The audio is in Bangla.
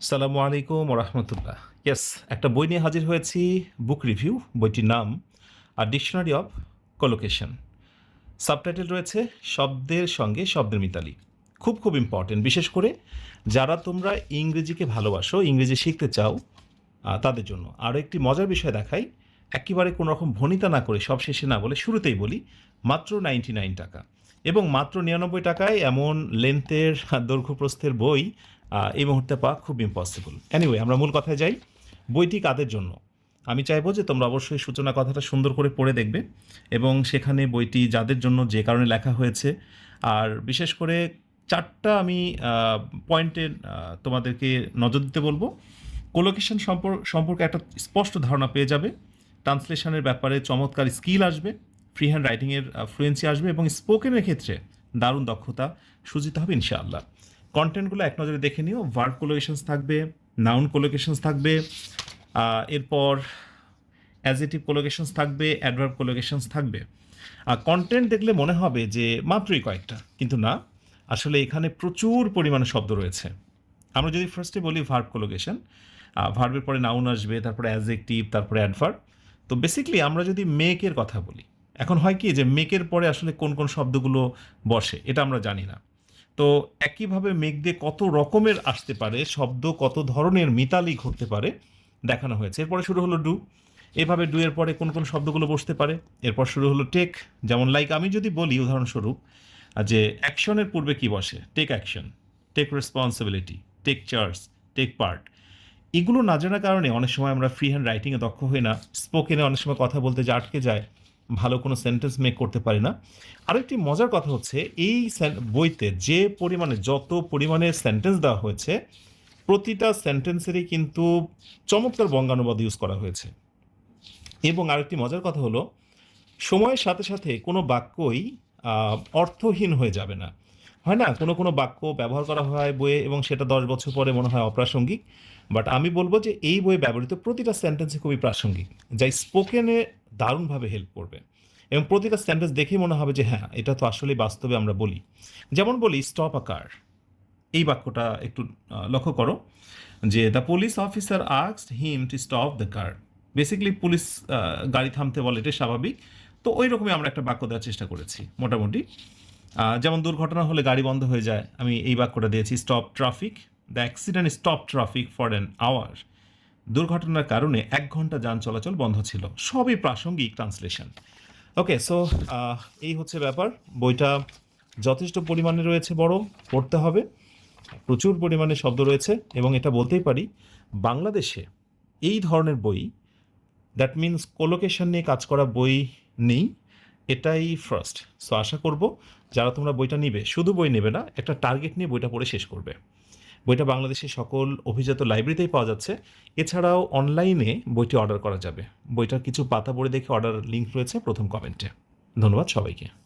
সালামু আলাইকুম রহমতুল্লাহ। ইয়েস একটা বই নিয়ে হাজির হয়েছি বুক রিভিউ বইটির নাম আর ডিকশনারি অফ কলোকেশন সাবটাইটেল রয়েছে, শব্দের সঙ্গে শব্দের মিতালি। খুব খুব ইম্পর্টেন্ট বিশেষ করে যারা তোমরা ইংরেজিকে ভালোবাসো, ইংরেজি শিখতে চাও তাদের জন্য। আরও একটি মজার বিষয় দেখাই, একেবারে কোনো রকম ভনিতা না করে সব শেষে না বলে শুরুতেই বলি, মাত্র নাইনটি নাইন টাকা। এবং মাত্র নিরানব্বই টাকায় এমন লেন্থের দৈর্ঘ্যপ্রস্থের বই এই মুহূর্তে পাওয়া খুব ইম্পসিবল এনিওয়ে আমরা মূল কথায় যাই। বইটি কাদের জন্য? আমি চাইব যে তোমরা অবশ্যই সূচনা কথাটা সুন্দর করে পড়ে দেখবে এবং সেখানে বইটি যাদের জন্য যে কারণে লেখা হয়েছে। আর বিশেষ করে চারটা আমি পয়েন্টে তোমাদেরকে নজর দিতে বলব। কোলোকেশন সম্পর্কে একটা স্পষ্ট ধারণা পেয়ে যাবে। ট্রান্সলেশনের ব্যাপারে চমৎকার স্কিল আসবে ফ্রি হ্যান্ড রাইটিংয়ের ফ্লুয়েন্সি আসবে এবং স্পোকেনের ক্ষেত্রে দারুণ দক্ষতা সুজিত হবে ইনশাআল্লাহ। কন্টেন্টগুলো এক নজরে দেখে নিও ভার্ব কোলোকেশনস থাকবে নাউন কোলোকেশনস থাকবে এরপর অ্যাজেটিভ কোলোকেশনস থাকবে অ্যাডভার্ব কোলোকেশনস থাকবে। আর কন্টেন্ট দেখলে মনে হবে যে মাত্রই কয়েকটা, কিন্তু না, আসলে এখানে প্রচুর পরিমাণে শব্দ রয়েছে। আমরা যদি ফার্স্টে বলি ভার্ব কোলোকেশন ভার্বের পরে নাউন আসবে, তারপরে অ্যাজেক্টিভ তারপরে অ্যাডভার্ব তো বেসিক্যালি আমরা যদি মেকের কথা বলি, এখন হয় কি যে মেকের পরে আসলে কোন কোন শব্দগুলো বসে, এটা আমরা জানি না। তো একইভাবে মেঘ দিয়ে কত রকমের আসতে পারে, শব্দ কত ধরনের মিতালি ঘটতে পারে দেখানো হয়েছে। এরপরে শুরু হলো ডু। এভাবে ডু এর পরে কোন কোন শব্দগুলো বসতে পারে? এরপর শুরু হলো টেক। যেমন লাইক আমি যদি বলি, উদাহরণস্বরূপ, যে অ্যাকশনের পূর্বে কি বসে? Take action take responsibility take charge take part এগুলো না জানার কারণে অনেক সময় আমরা ফ্রি হ্যান্ড রাইটিংয়ে দক্ষ হই না। স্পোকেনে অনেক সময় কথা বলতে যে আটকে যায়। ভালো কোনো সেন্টেন্স মেক করতে পারি না। আরেকটি মজার কথা হচ্ছে, এই বইতে যে পরিমাণে, যত পরিমাণে সেন্টেন্স দেওয়া হয়েছে, প্রতিটা সেন্টেন্সেরই কিন্তু চমৎকার বঙ্গানুবাদ ইউজ করা হয়েছে। এবং আরেকটি মজার কথা হলো, সময়ের সাথে সাথে কোনো বাক্যই অর্থহীন হয়ে যাবে না। হয় না? কোনো কোনো বাক্য ব্যবহার করা হয় বইয়ে এবং সেটা দশ বছর পরে মনে হয় অপ্রাসঙ্গিক। বাট আমি বলব যে, এই বইয়ে ব্যবহৃত প্রতিটা সেন্টেন্সই খুবই প্রাসঙ্গিক। যাই স্পোকেনে দারুণভাবে হেল্প করবে। এবং প্রতিটা সেন্টেন্স দেখেই মনে হবে যে হ্যাঁ এটা তো আসলে বাস্তবে আমরা বলি। যেমন বলি স্টপ আ কার এই বাক্যটা একটু লক্ষ্য করো যে the police officer আক্সড him to stop the car basically police গাড়ি থামতে বলে এটা স্বাভাবিক। তো ওই রকমই আমরা একটা বাক্য দেওয়ার চেষ্টা করেছি, মোটামুটি। যেমন, দুর্ঘটনা হলে গাড়ি বন্ধ হয়ে যায়। আমি এই বাক্যটা দিয়েছি stop traffic the accident stop traffic for an hour দুর্ঘটনার কারণে এক ঘণ্টা যান চলাচল বন্ধ ছিল। সবই প্রাসঙ্গিক ট্রান্সলেশন। ওকে, সো এই হচ্ছে ব্যাপার। বইটা যথেষ্ট পরিমাণে রয়েছে বড়, পড়তে হবে। প্রচুর পরিমাণে শব্দ রয়েছে এবং এটা বলতেই পারি, বাংলাদেশে এই ধরনের বই দ্যাট মিন্স কোলোকেশন নিয়ে কাজ করা বই নেই, এটাই ফার্স্ট সো আশা করব যারা তোমরা বইটা নিবে, শুধু বই নেবে না, একটা টার্গেট নিয়ে বইটা পড়ে শেষ করবে। বইটা বাংলাদেশের সকল অভিজাত লাইব্রেরিতেই পাওয়া যাচ্ছে। এছাড়াও অনলাইনে বইটি অর্ডার করা যাবে। বইটার কিছু পাতা পড়ে দেখে অর্ডার লিঙ্ক রয়েছে প্রথম কমেন্টে ধন্যবাদ সবাইকে।